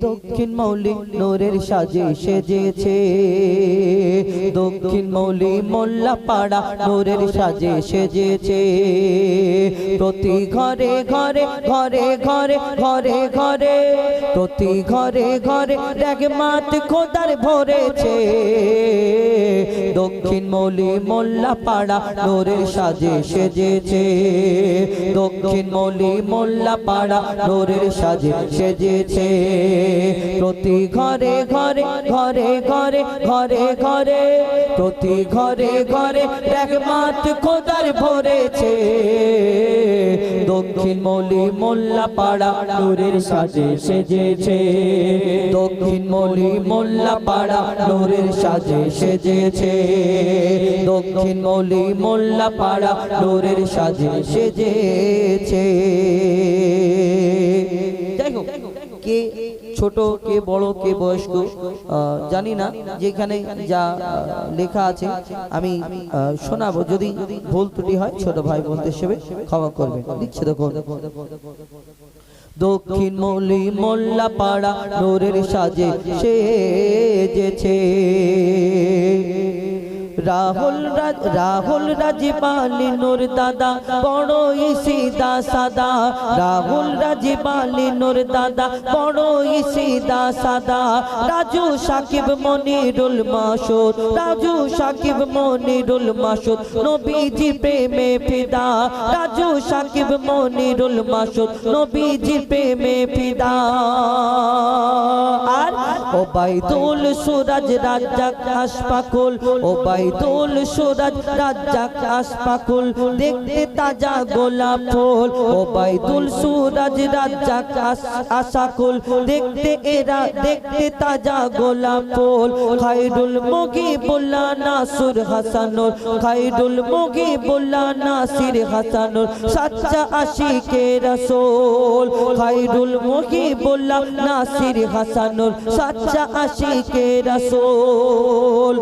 দক্ষিণ মৌলি নোরের সাজে সেজেছে। দক্ষিণ মৌলি মোল্লা পাড়া নোরের সাজে সেজেছে। প্রতি ঘরে ঘরে ঘরে ঘরে ঘরে ঘরে, প্রতি ঘরে ঘরে মাত খোদার ভরেছে। দক্ষিণ মৌলি মোল্লা পাড়া নোরের সাজে সেজেছে। দক্ষিণ মৌলি মোল্লা পাড়া নোরের সাজে সেজেছে। প্রতি ঘরে ঘরে ঘরে ঘরে ঘরে ঘরে, প্রতি ঘরে ঘরে এক মাত খোদার ভরেছে। দক্ষিণ মৌলি মোল্লা পাড়া নূরের সাজে সেজেছে। দক্ষিণ মৌলি মোল্লা পাড়া নূরের সাজে সেজেছে। দক্ষিণ মৌলি মোল্লা পাড়া নূরের সাজে সেজেছে। কে ছোট, কে বড়, কে বয়স্ক জানি না যেখানে যা লেখা আছে, আমি শোনাবো। যদি ভুল ত্রুটি হয়, ছোট ভাই বোন হিসেবে ক্ষমা করবে দিচ্ছে দেখুন। দক্ষিণ মৌলি মোল্লা পাড়া নোরের সাজে সে সেজেছে। রাহুল রাহুল রাজপালি নূর দাদা বড়ই সিদা সাদা। রাহুল রাজপালি নূর দাদা বড়ই সিদা সাদা। রাজু সাকিব মনিরুল মাসুদ, রাজু সাকিব মনিরুল মাসুদ, নবীজি প্রেমে ফিদা। রাজু সাকিব মনিরুল মাসুদ, নবীজি প্রেমে ফিদা। আর ওবাইদুল সুরাজ রাজ্জাক আশফাকুল ওবাইদুল সুরাজ, রাজ্জাক আশফাকুল দেখতে তাজা গোলাপ ফুল। ওবাইদুল সুরাজ, রাজ্জাক আশ- আশাকুল দেখতে এরা, দেখতে তাজা গোলাপ ফুল। খাইরুল মুগিবুল্লাহ নাসুর হাসানুর খাইরুল মুগিবুল্লাহ নাসির হাসানুর সাচ্চা আশিকে রাসূল। খাইরুল মুগিবুল্লাহ নাসির হাসানুর সাচ্চা আশিকে রাসূল।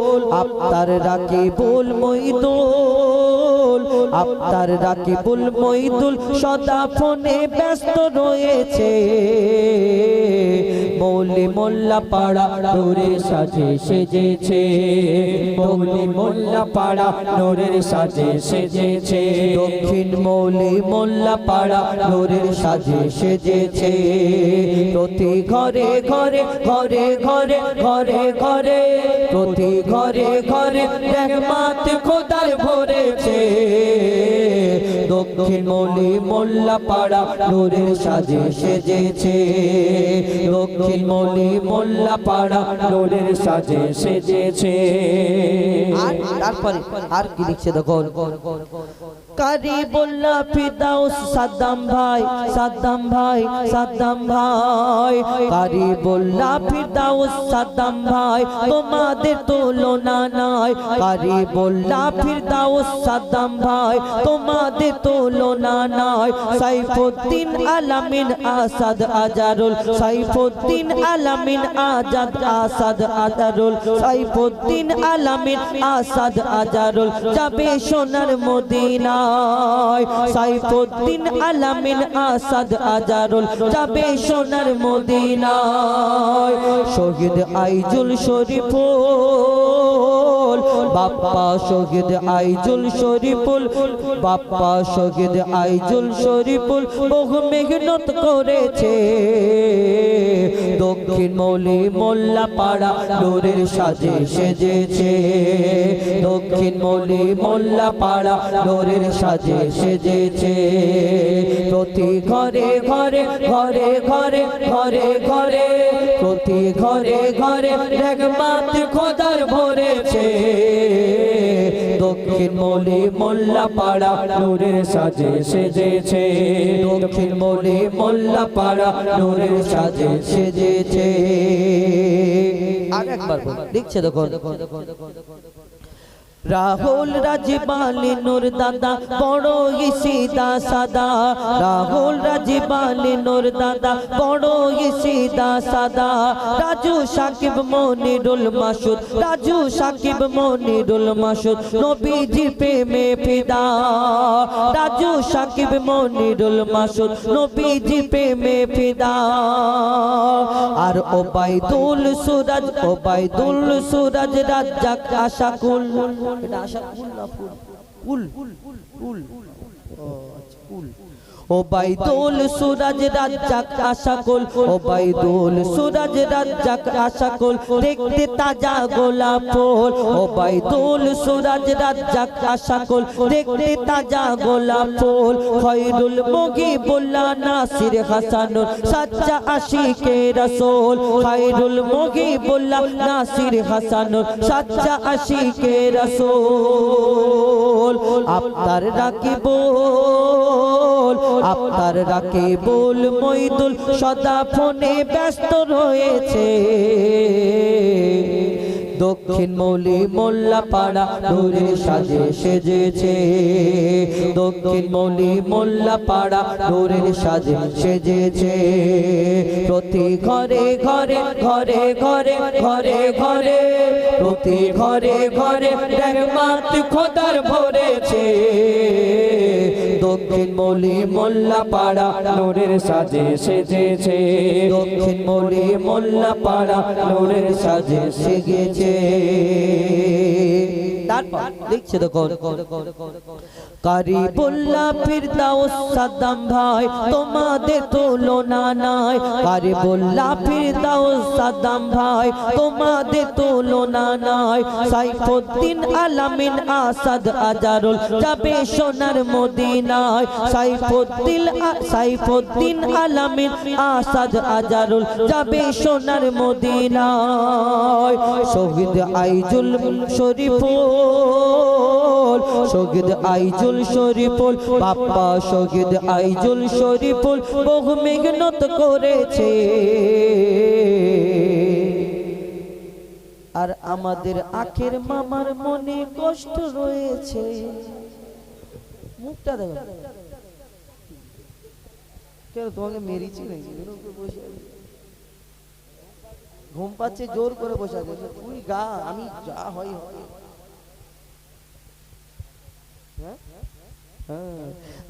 আফতার মৈদুল মইদুল ডাকে বল মইদুল সদা ফোনে ব্যস্ত রয়েছে। মৌলি মোল্লা পাড়া নোরের সাজে সেজেছে। মৌলি মোল্লা পাড়া নোরের সাজে সেজেছে। দক্ষিণ মৌলি মোল্লা পাড়া নোরের সাজে সেজেছে। প্রতি ঘরে ঘরে ঘরে ঘরে ঘরে ঘরে, প্রতি ঘরে ঘরে দেখ মাত খোদার ভরেছে দক্ষিণ মৌলি মোল্লা পাড়া নূরের সাজে সেজেছে। দক্ষিণ মলি মোল্লা পাড়া নূরের সাজে সেজেছে। আর তারপরে আর কি লিখছে দেখো কারি বললা ফিদাউস সাদ্দাম ভাই সাদ্দাম ভাই সাদ্দাম ভাই। কারি বললা ফিদাউস সাদ্দাম ভাই, তোমাদের তুলনা নাই। কারি বললা, ফিরদাউস, সাদ্দাম ভাই, তোমাদের তুলনা নাই। সাইফুদ্দিন আলামিন আসাদ আজারুল, সাইফুদ্দিন আলামিন আজাদ আসাদ আজারুল, সাইফুদ্দিন আলামিন আসাদ আজারুল। যাবে সোনার মদিনায় সাইফুদ্দিন আলামিন আসাদ আজারুল যাবে সোনার মদিনায়। শহীদ আইজুল শরীফুল, বাপ্পা শহীদ আইজুল শরীফুল, বাপ্পা শহীদ আইজুল শরীফুল বহু মেহনত করেছে। দক্ষিণ মৌলি মোল্লা পাড়া নূরের সাজে সেজেছে। মৌলি মোল্লা পাড়া নূরের সাজে সেজেছে। প্রতি ঘরে ঘরে ঘরে ঘরে ঘরে ঘরে প্রতি ঘরে ঘরে এক মাত খোদার ভরেছে। দক্ষিণ মৌলি মোল্লা পাড়া নোরের সাজে সেজেছে। দক্ষিণ মৌলি মোল্লা পাড়া নূরের সাজে সেজেছে। আর একবার বল, লিখছে দেখো রাহুল রাজবালি নূর দাদা, বড় সিদা সাদা। রাহুল রাজবালি নূর দাদা, বড় সিদা সাদা। রাজু সাকিব মনিরুল মাসুদ, রাজু সাকিব মনিরুল মাসুদ নবীজি প্রেমে ফিদা। রাজু সাকিব মনিরুল মাসুদ নবীজি প্রেমে ফিদা। আর ওবাইদুল সুরাজ ওবাইদুল সুরাজ রাজ্জাক আশাকুল এটা আশাকুল না ফুল? ফুল। ফুল। ফুল আচ্ছা ফুল ওবাইদুল সুরাজ রাজ্জাক আশাকুল ওবাইদুল সুরাজ রাজ্জাক আশাকুল, দেখতে তাজা গোলাপ ফুল। ওবাইদুল সুরাজ রাজ্জাক আশাকুল, দেখতে তাজা গোলাপ ফুল। খয়রুল মুগিবুল্লাহ নাসির হাসানুর সাচ্চা আশিকে রাসূল। খয়রুল মুগিবুল্লাহ নাসির হাসানুর সাচ্চা আশিকে রাসূল। আপনার রাকিবুল আপনার রাকিবুল মইদুল সদা ফোনে ব্যস্ত রয়েছে। দক্ষিণ মৌলি মোল্লা পাড়া নূরের সাজে সেজেছে। দক্ষিণ মৌলি মোল্লা পাড়া নূরের সাজে সেজেছে। প্রতি ঘরে ঘরে ঘরে ঘরে ঘরে ঘরে, প্রতি ঘরে ঘরে খোদার ভরেছে। দক্ষিণ মলি মোল্লা পাড়া নোরের সাজে সেজেছে। দক্ষিণ মলি মোল্লা পাড়া নোরের সাজে সেগেছে তারপর লিখছে দেখো কারি বল্লা, ফিরদাউস ভাই, তোমাদের তুলনা নাই। সাইফুদ্দিন আলামিন আসাদ আজারুল যাবে সোনার মদিনায়। সাইফুদ্দিন সাইফুদ্দিন আলামিন আসাদ আজারুল যাবে সোনার মদিনায়। শহীদ আইজুল শরীফুল শহীদ আইজুল শরীফুল, বাপ্পা শহীদ আইজুল শরীফুল, বহু মেঘনত করেছে। আর আমাদের আখের মামার মনে কষ্ট রয়েছে। মুখটা দেখো। কেন তোমাকে মেরেছি নাকি? ঘুম পাচ্ছে, জোর করে বসে তুই গা, আমি যা হ্যাঁ? হ্যাঁ।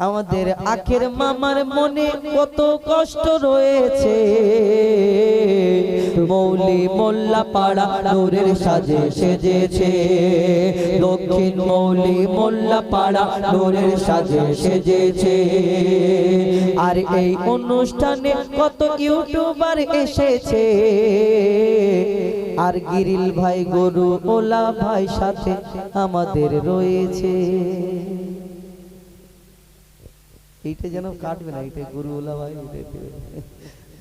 আমাদের আখের মামার মনে কত কষ্ট রয়েছে। মৌলি মোল্লা পাড়া নূরের সাজে সেজেছে। দক্ষিণ মৌলি মোল্লা পাড়া নূরের সাজে সেজেছে। আর এই অনুষ্ঠানে কত ইউটিউবার এসেছে। আর গিরিল ভাই, গরু ওলা ভাই সাথে আমাদের রয়েছে। এইটা যেন কাটবে না এটা গরুওয়ালা ভাই এটা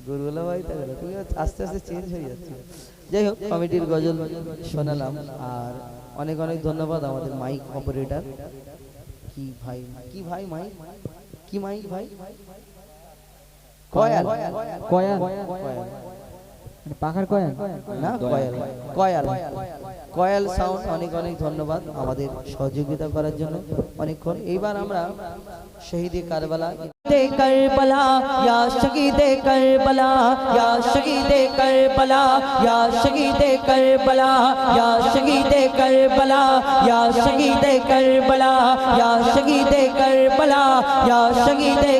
গরুওয়ালা ভাই তুমি আস্তে আস্তে চেঞ্জ হয়ে যাচ্ছে। যাই হোক, কমিটির গজল শোনালাম। আর অনেক অনেক ধন্যবাদ আমাদের মাইক অপারেটর কি ভাই কি ভাই মাইক কি মাইক ভাই? কয়াল। কয়াল। কয়াল। পাখার কয়াল? না কয়াল। কয়াল। কয়াল সাউন্ড অনেক অনেক ধন্যবাদ আমাদের সহযোগিতা করার জন্য অনেকক্ষণ। এইবার আমরা শহীদে কারবালা। দে কারবালা ইয়া শহীদে কারবালা ইয়া শহীদে কারবালা ইয়া শহীদে কারবালা ইয়া শহীদে কারবালা ইয়া শহীদে কারবালা ইয়া শহীদে কারবালা ইয়া শহীদে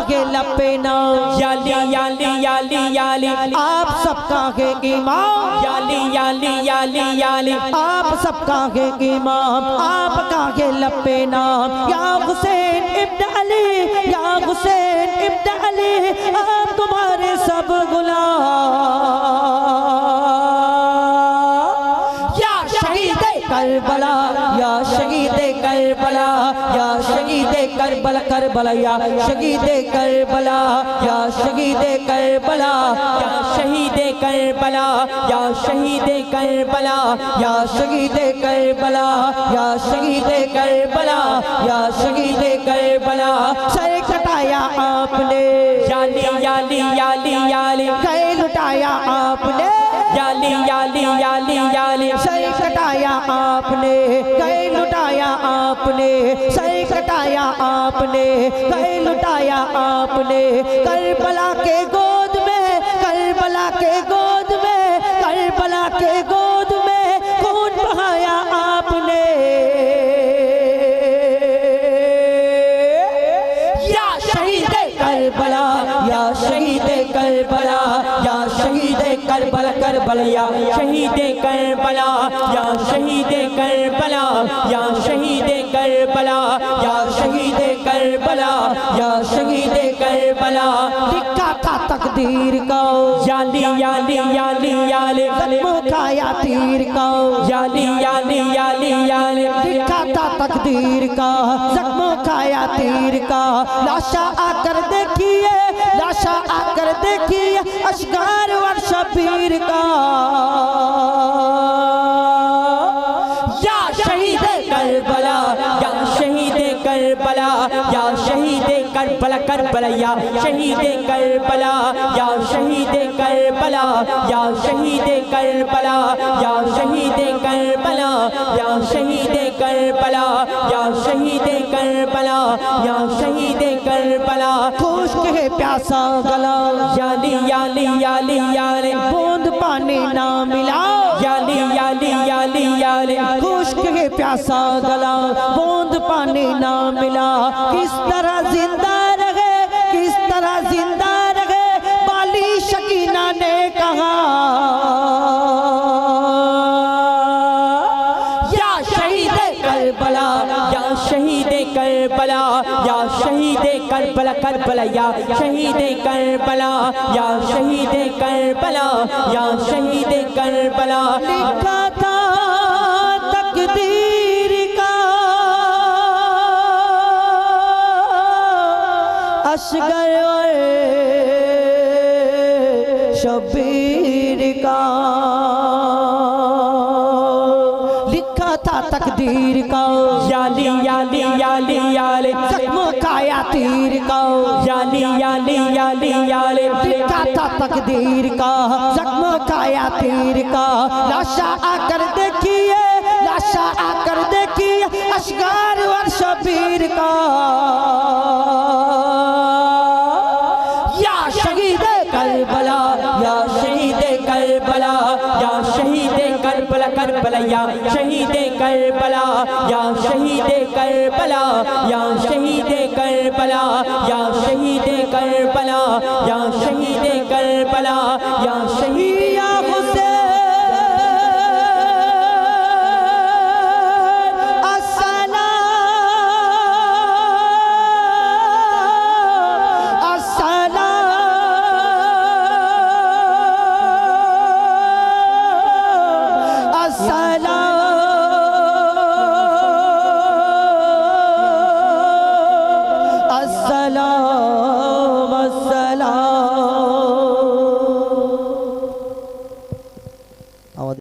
ہے لپینا۔ یالی یالی یالی یالی۔ آپ سب کا ہے امام یالی یالی یالی یالی۔ آپ سب کا ہے امام آپ کا ہے لپینا؟ یا غسین ابن علی یا غسین ابن علی آپ تمہارے سب غلام کربلا یا شہید کربلا یا شہید کربلا یا شہید کربلا یا شہید کربلا یا شہید کربلا یا شہید کربلا یا شہید کربلا۔ سر کٹایا آپ نے۔ یالی یالی یالی یالی۔ کئی لٹایا آپ نے۔ یالی یالی یالی یالی۔ سر کٹایا آپ نے۔ کئی لٹایا آپ نے۔ سر آپ نے گئے لٹایا آپ نے کربلا کے گود میں، کربلا کے گود میں، کربلا کے گود میں خون بہایا آپ نے یا شہید کربلا، یا شہید کربلا، یا شہید کربلا کربلا یا شہید کربلا، یا شہید کربلا، یا شہید کربلا، یا شہید کربلا یا شہید کربلا۔ لکھا تھا تقدیر کا یا لی یا لی زخموں کا یا تیر کا یا لی یا لی یا لی یا لی لکھا تھا تقدیر کا زخموں کا یا تیر کا لاشا آ کر دیکھئے لاشا آ کر دیکھئے اشکار ور شبیر کا یا شہید کربلا پلا کر پلا یا شہید کر پلا یا شہید کر پلا یا شہید کر پلا یا شہید کر پلا یا شہید کر پلا یا شہید کر پلا یا شہید کر پلا۔ خوش کہ پیاسا گلا۔ یا لی یا لی یا لی یا لی بوند پانے نہ ملا۔ یا لی یا لی یا لی یا لی خوش کہ پیاسا گلا۔ بوند پانے نہ ملا۔ کس طرح زندہ शहीद करबला करबला या शहीद करबला या शहीद करबला या शहीद करबला लिखा था तकदीर का असगर और शबीर का لکھا تھا تقدیر کا۔ یالی یالی یالی یالی۔ زخموں کا یا تیر کا۔ یالی یالی یالی یالی۔ لکھا تھا تقدیر کا۔ زخموں کا یا تیر کا۔ لاشا آ کر دیکھئے لاشا آ کر دیکھئے اشگار اور شبیر کا۔ یا شہید کربلا یا کربلا کربلا، یا شہید کربلا، یا شہید کربلا، یا شہید کربلا، یا شہید کربلا، یا شہید کربلا، یا شہید